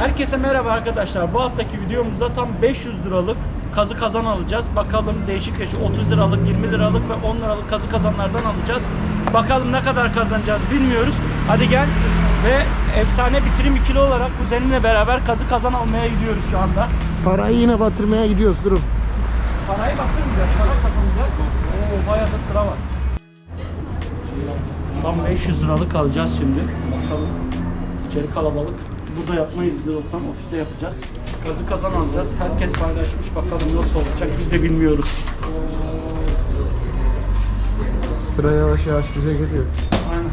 Herkese merhaba arkadaşlar. Bu haftaki videomuzda tam 500 liralık kazı kazan alacağız. Bakalım değişik değişik 30 liralık, 20 liralık ve 10 liralık kazı kazanlardan alacağız. Bakalım ne kadar kazanacağız bilmiyoruz. Hadi gel ve efsane bitirim ikili olarak kuzenimle beraber kazı kazan almaya gidiyoruz şu anda. Parayı yine batırmaya gidiyoruz durun. Parayı baktırmayacağız, para takılacağız. Oo bayağı da sıra var. Tam 500 liralık alacağız şimdi. Bakalım. İçeri kalabalık. Burada yapmayız Lirok'tan ofiste yapacağız. Kazı kazan alacağız. Herkes paylaşmış. Bakalım nasıl olacak biz de bilmiyoruz. Sıra yavaş yavaş bize geliyor. Aynen.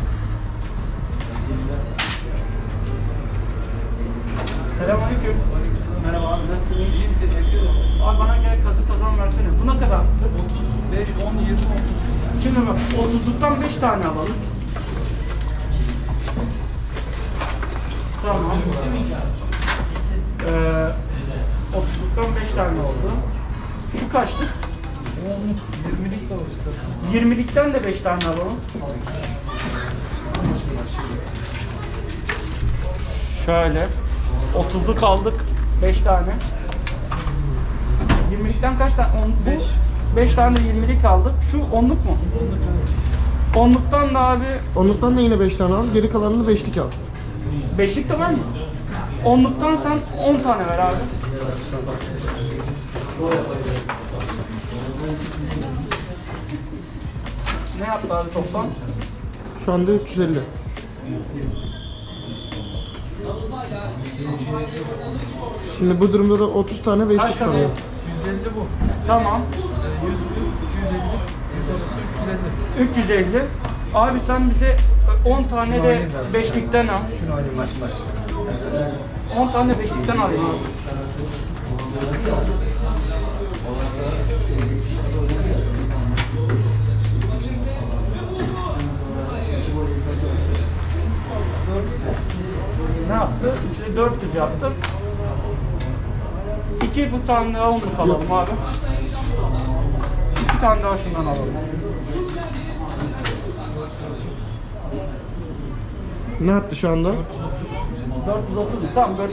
Selamünaleyküm. Merhaba abi nasılsınız? Abi bana gel kazı kazan versene. Bu ne kadar? 35, 10, 20, 30. Şimdi bak 30'luktan 5 tane alalım. Tamam. Ee, 30'luktan 5 tane oldu. Şu kaçlık? 20'lik de işte. 20'likten de 5 tane alalım. Şöyle. 30'luk aldık 5 tane. 20'likten kaç tane? 10, Beş. 5 tane de 20'lik aldık. Şu 10'luk mu? 10'luktan da abi Onluktan da yine 5 tane al. Geri kalanını 5'lik al. 5'lik de var mı? 10'luktan sen 10 tane ver abi. Ne yaptı abi toplam? Şu anda 350. Şimdi bu durumda da 30 tane 5'lik Kaç tane? kalıyor. 150 bu. Tamam. Ee, 100 bu. 250. 100 arası 350. 350. Abi sen bize 10 tane de. 5'likten al. Şunu alayım baş baş. 10 tane de 5'likten alayım abi. Ne yaptı? 3'e 400 yaptı. 2 bu tane daha onluk alalım abi. 2 tane daha şundan alalım. Ne yaptı şu anda? 430 mu? Tamam 4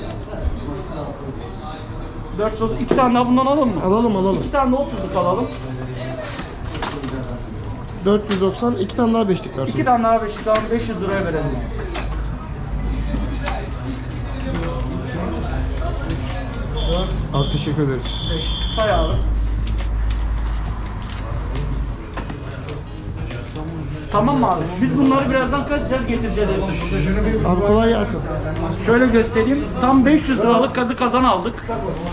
430 2 tane daha bundan alalım mı? Alalım alalım. 2 tane de 30'luk alalım. 490 2 tane daha 5'lik versin. 2 tane daha 5 tane 500 liraya verelim. Abi teşekkür ederiz. 5 say abi. Tamam abi? Biz bunları birazdan kaçacağız getireceğiz. Abi kolay gelsin. Şöyle göstereyim. Tam 500 liralık kazı kazan aldık.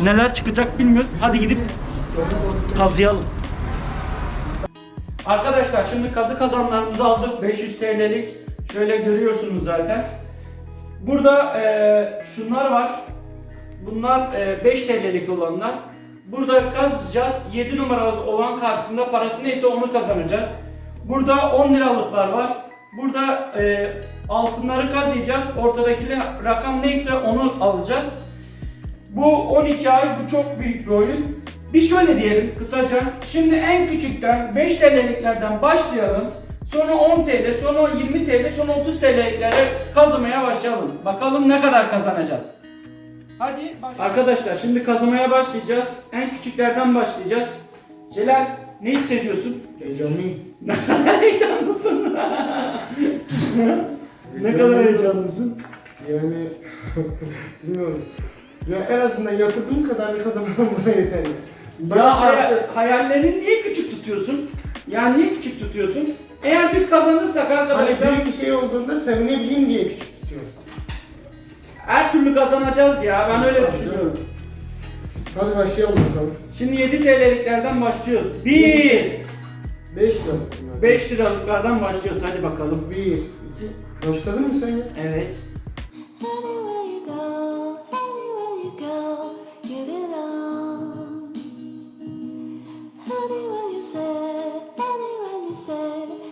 Neler çıkacak bilmiyoruz. Hadi gidip kazıyalım. Arkadaşlar şimdi kazı kazanlarımızı aldık. 500 TL'lik. Şöyle görüyorsunuz zaten. Burada eee, şunlar var. Bunlar eee, 5 TL'lik olanlar. Burada kazacağız. 7 numaralı olan karşısında parası neyse onu kazanacağız. Burada 10 liralıklar var. Burada eee, altınları kazıyacağız. Ortadaki rakam neyse onu alacağız. Bu 12 ay bu çok büyük bir oyun. Bir şöyle diyelim kısaca. Şimdi en küçükten 5 TL'liklerden başlayalım. Sonra 10 TL, sonra 20 TL, sonra 30 TL'liklere kazımaya başlayalım. Bakalım ne kadar kazanacağız. Hadi Arkadaşlar şimdi kazımaya başlayacağız. En küçüklerden başlayacağız. Celal ne hissediyorsun? Heyecanlıyım. Ne kadar heyecanlısın. ne kadar heyecanlısın. Yani bilmiyorum. Ya en azından yatırdığım kadarını kazanmam bana yeter. Ya hayal, hayallerini niye küçük tutuyorsun? Ya niye küçük tutuyorsun? Eğer biz kazanırsak Hani arkadaşlar büyük bir şey olduğunda sevinebileyim diye küçük tutuyorum. her türlü kazanacağız ya. Ben öyle düşünüyorum. Hadi başlayalım bakalım. Şimdi 7 TL'liklerden başlıyoruz. 1 5 lira. 5 liralıklardan başlıyoruz. Hadi bakalım. 1, 2, başladın mı sen ya? Evet. Anywhere you say, anywhere you say,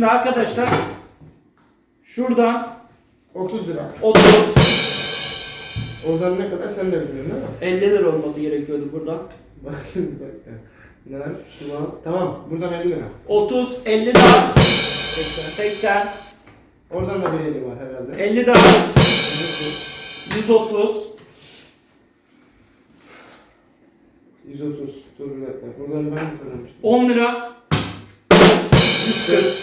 Şimdi arkadaşlar şuradan 30 lira. 30 Oradan ne kadar sen de biliyorsun değil mi? 50 lira olması gerekiyordu buradan. Bakayım bir dakika. Nar, şuan. Tamam buradan 50 lira. 30 50 daha 80 Oradan da bir 50 var herhalde. 50 daha 130 130. Dur bir dakika. Buradan ben mi kazanmıştım? 10 lira 140.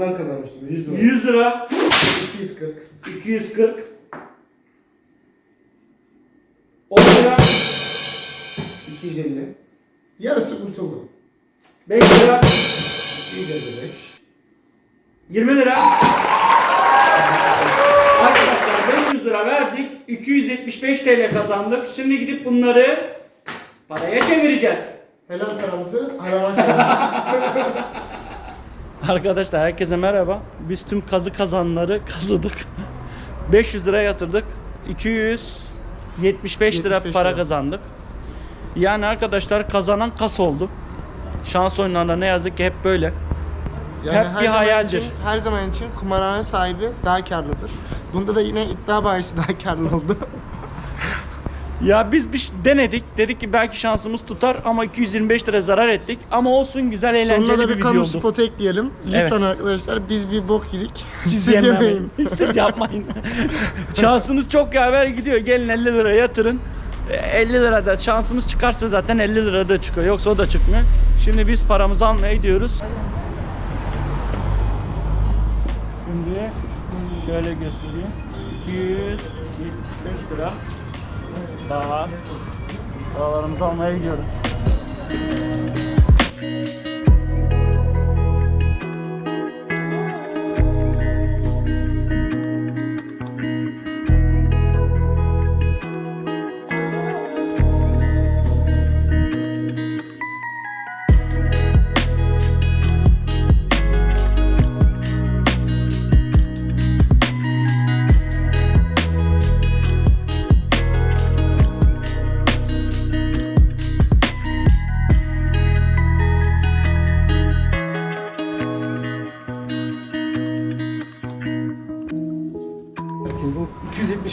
Ben kazanmıştım. 100 lira. 100 lira 240. 240 10 lira 250. Yarısı kurtuldu. 5 lira 255. 20 lira Arkadaşlar 500 lira verdik 275 TL kazandık şimdi gidip bunları paraya çevireceğiz Helal paramızı harama çevirdik. Arkadaşlar herkese merhaba. Biz tüm kazı kazanları kazıdık. 500 lira yatırdık. 275 lira 75 para lira. kazandık. Yani arkadaşlar kazanan kas oldu. Şans oyunlarında ne yazık ki hep böyle. Hep her bir zaman hayaldir. Için, her zaman için kumarhane sahibi daha karlıdır. Bunda da yine iddia bahisi daha karlı oldu. Ya biz bir denedik. Dedik ki belki şansımız tutar ama 225 lira zarar ettik. Ama olsun güzel eğlenceli Sonuna da bir, bir, video kamu oldu. spotu ekleyelim. Evet. Lütfen arkadaşlar biz bir bok yedik. Siz, yemeyin. Siz yapmayın. Şansınız çok yaver gidiyor. Gelin 50 lira yatırın. E, 50 lira da şansımız çıkarsa zaten 50 lira da çıkıyor. Yoksa o da çıkmıyor. Şimdi biz paramızı almaya gidiyoruz. Şimdi şöyle göstereyim. 275 lira. Daha paralarımızı almaya gidiyoruz.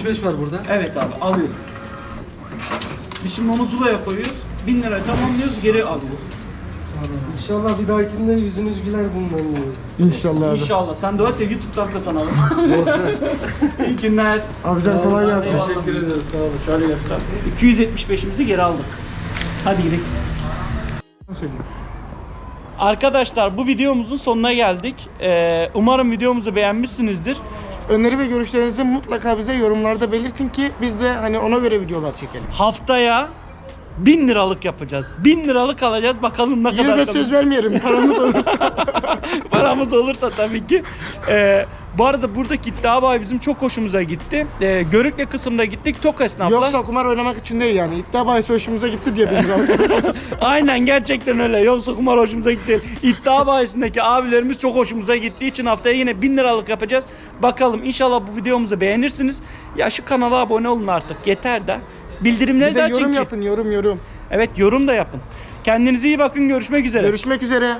275 var burada. Evet abi alıyoruz. Biz şimdi onu Zula'ya koyuyoruz. 1000 lira tamamlıyoruz geri alıyoruz. İnşallah bir dahakinde yüzünüz güler bundan dolayı. İnşallah abi. İnşallah. Sen de öt de YouTube'dan kazanalım. İyi günler. Abican kolay gelsin. Eyvallah. Teşekkür ederiz. Sağ olun. Şöyle göster. 275'imizi geri aldık. Hadi gidelim. Arkadaşlar bu videomuzun sonuna geldik. Ee, umarım videomuzu beğenmişsinizdir. Öneri ve görüşlerinizi mutlaka bize yorumlarda belirtin ki biz de hani ona göre videolar çekelim. Haftaya 1000 liralık yapacağız. 1000 liralık alacağız bakalım ne Yine kadar de kalır. söz vermeyelim paramız olursa. paramız olursa tabii ki. Ee, bu arada buradaki iddia bizim çok hoşumuza gitti. Ee, Görükle kısımda gittik Tok esnafla. Yoksa kumar oynamak için değil yani. İddia bahisi hoşumuza gitti diye biz Aynen gerçekten öyle. Yoksa kumar hoşumuza gitti. İddia bahisindeki abilerimiz çok hoşumuza gittiği için haftaya yine 1000 liralık yapacağız. Bakalım inşallah bu videomuzu beğenirsiniz. Ya şu kanala abone olun artık yeter de. Bildirimleri Bir de de açın yorum ki. yapın yorum yorum. Evet yorum da yapın. Kendinize iyi bakın görüşmek üzere. Görüşmek üzere.